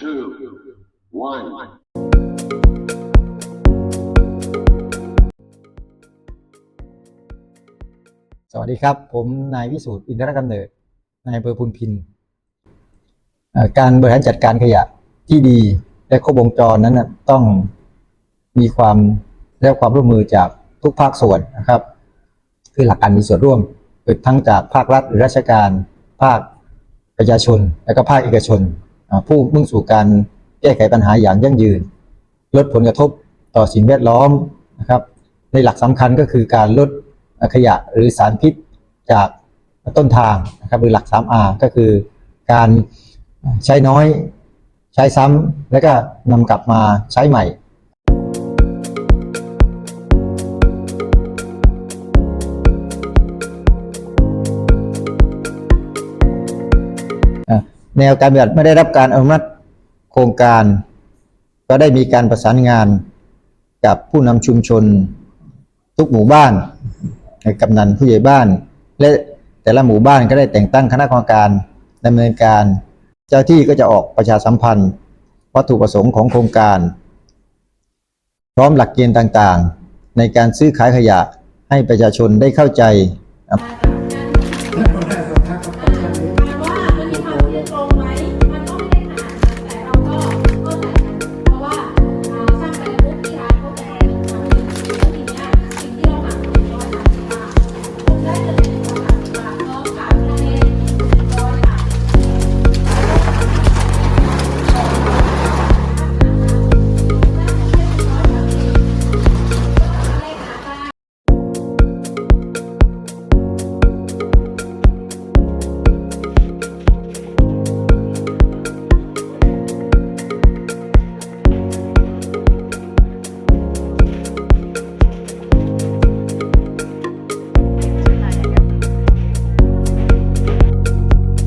two, one. สวัสดีครับ ผมนายวิสูตรอินทรกำเนิดนายอำเภอพุนพิน การบริหารจัดการขยะที่ดีและครบวงจรนั้นนะต้องมีความและความร่วมมือจากทุกภาคส่วนนะครับ คือหลักการมีส่วนร่วมทั้งจากภาครัฐหรือราชการ ภาคประชาชน และก็ภาคเอกชน ผู้มุ่งสู่การแก้ไขปัญหาอย่างยั่งยืน ลดผลกระทบต่อสิ่งแวดล้อมนะครับ ในหลักสำคัญก็คือการลดขยะหรือสารพิษจากต้นทางนะครับหรือหลัก 3R ก็คือการใช้น้อยใช้ซ้ำแล้วก็นำกลับมาใช้ใหม่ แนวการปฏิบัติไม่ได้รับการอนุมัติโครงการ ก็ได้มีการประสานงานกับผู้นำชุมชน ทุกหมู่บ้านกำนันผู้ใหญ่บ้าน และแต่ละหมู่บ้านก็ได้แต่งตั้งคณะกรรมการดำเนินการ เจ้าที่ก็จะออกประชาสัมพันธ์ วัตถุประสงค์ของโครงการ พร้อมหลักเกณฑ์ต่างๆ ในการซื้อขายขยะให้ประชาชนได้เข้าใจ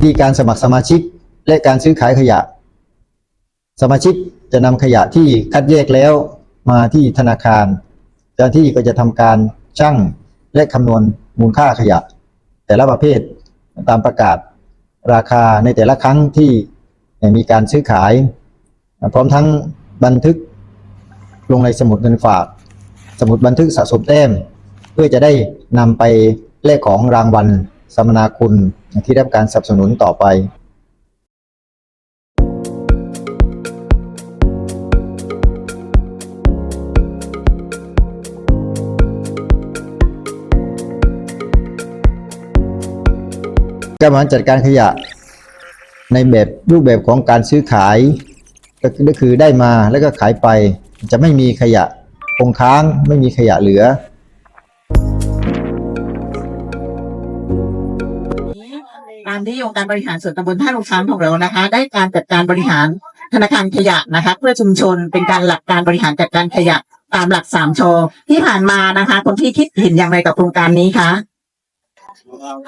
ที่การสมัครสมาชิกและการซื้อขายขยะ สมาชิกจะนำขยะที่คัดแยกแล้วมาที่ธนาคาร เจ้าหน้าที่ก็จะทำการชั่งและคำนวณมูลค่าขยะ แต่ละประเภทตามประกาศราคาในแต่ละครั้งที่มีการซื้อขาย พร้อมทั้งบันทึกลงในสมุดเงินฝาก สมุดบันทึกสะสมแต้ม เพื่อจะได้นำไปแลกของรางวัล สัมมนาคุณที่ได้รับการสนับสนุนต่อไปการบริหารจัดการขยะในแบบรูปแบบของการซื้อขายก็คือก็คือได้มาแล้วก็ขายไป จะไม่มีขยะคงค้างไม่มีขยะเหลือ ตามที่องค์การบริหารส่วนตำบลท่าลงช้างของเรานะคะ ได้การจัดการบริหารธนาคารขยะนะคะ เพื่อชุมชนเป็นการหลักการบริหารจัดการขยะตามหลักสามชอที่ผ่านมานะคะคนที่คิดเห็นอย่างไรกับโครงการนี้คะ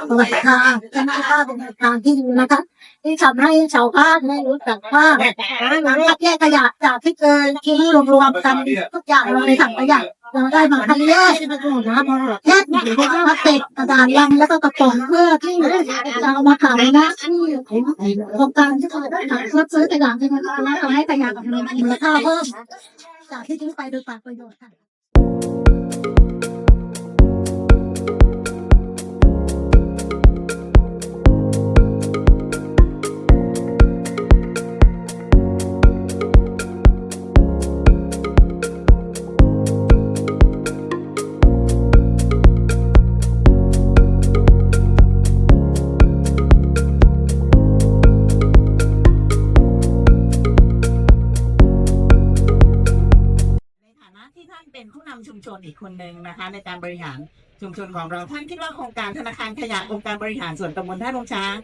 สวัสดีค่ะคณะภาพเป็นการที่ดีนะคะ ที่ทำให้ชาวบ้านได้รู้จักว่าหลังจากแยกขยะจากที่เคยทิ้งรวมๆกันทุกอย่างลงในถังขยะ เราได้มาคัดแยกนะแยกพลาสติกกระดาษลังแล้วก็กระป๋องเพื่อที่จะเอามาขายนะที่โครงการที่เขาได้ขายรับซื้อขยะในราคาและทำให้ขยะมีมูลค่าเพิ่มจากที่ทิ้งไปโดยปากประโยชน์ค่ะ ชุมชนอีกคนหนึ่งนะคะ ในการบริหารชุมชนของเราท่านคิดว่าโครงการธนาคารขยะองค์การบริหารส่วนตำบลท่าลงช้าง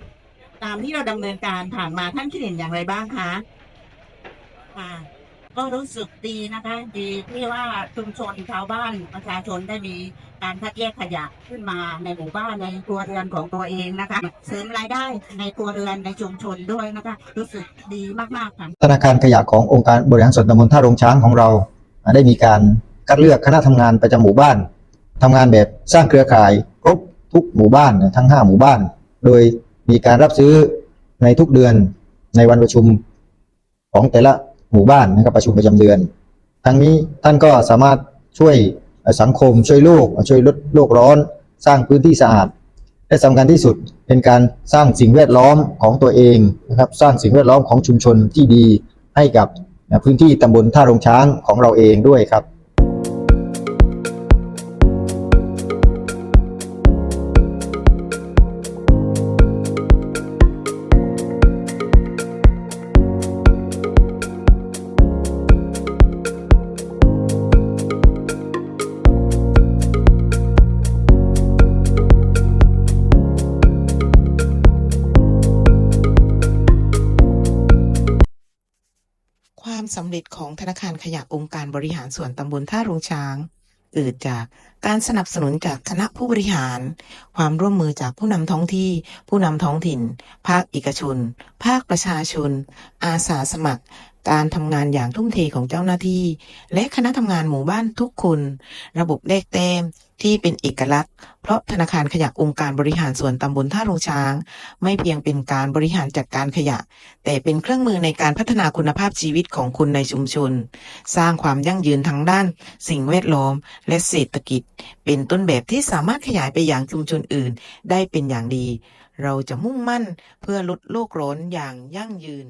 ตามที่เราดำเนินการผ่านมาท่านคิดเห็นอย่างไรบ้างคะค่ะก็รู้สึกดีนะคะดีที่ว่าชุมชนชาวบ้านประชาชนได้มีการคัดแยกขยะขึ้นมาในหมู่บ้านในครัวเรือนของตัวเองนะคะ เสริมรายได้ในครัวเรือนในชุมชนด้วยนะคะรู้สึกดีมากๆค่ะธนาคารขยะขององค์การบริหารส่วนตำบลท่าโรงช้างของเรา ได้มีการ คัดเลือกคณะทำงานประจำหมู่บ้านทำงานแบบสร้างเครือข่ายครบทุกหมู่บ้านทั้ง 5 หมู่บ้าน โดยมีการรับซื้อในทุกเดือนในวันประชุมของแต่ละหมู่บ้านนะครับประชุมประจำเดือน ทั้งนี้ท่านก็สามารถช่วยสังคมช่วยโลก ช่วยลดโลกร้อน สร้างพื้นที่สะอาด และสำคัญที่สุดเป็นการสร้างสิ่งแวดล้อมของตัวเองนะครับสร้างสิ่งแวดล้อมของชุมชนที่ดีให้กับพื้นที่ตำบลท่าโรงช้างของเราเองด้วยครับ ความสำเร็จของธนาคารขยะองค์การบริหารส่วนตำบลท่าโรงช้าง เกิดจากการสนับสนุนจากคณะผู้บริหาร ความร่วมมือจากผู้นำท้องที่ ผู้นำท้องถิ่น ภาคเอกชน ภาคประชาชน อาสาสมัคร การทำงานอย่างทุ่มเทของเจ้าหน้าที่ และคณะทำงานหมู่บ้านทุกคน ระบบเลขแต้มที่เป็นเอกลักษณ์ เพราะธนาคารขยะองค์การบริหารส่วนตำบลท่าโรงช้าง ไม่เพียงเป็นการบริหารจัดการขยะ แต่เป็นเครื่องมือในการพัฒนาคุณภาพชีวิตของคนในชุมชน สร้างความยั่งยืนทั้งด้าน สิ่งแวดล้อม และเศรษฐกิจ เป็นต้นแบบที่สามารถขยายไปอยังชุมชนอื่น ได้เป็นอย่างดี เราจะมุ่งมั่นเพื่อลดโลกร้อนอย่างยั่งยืน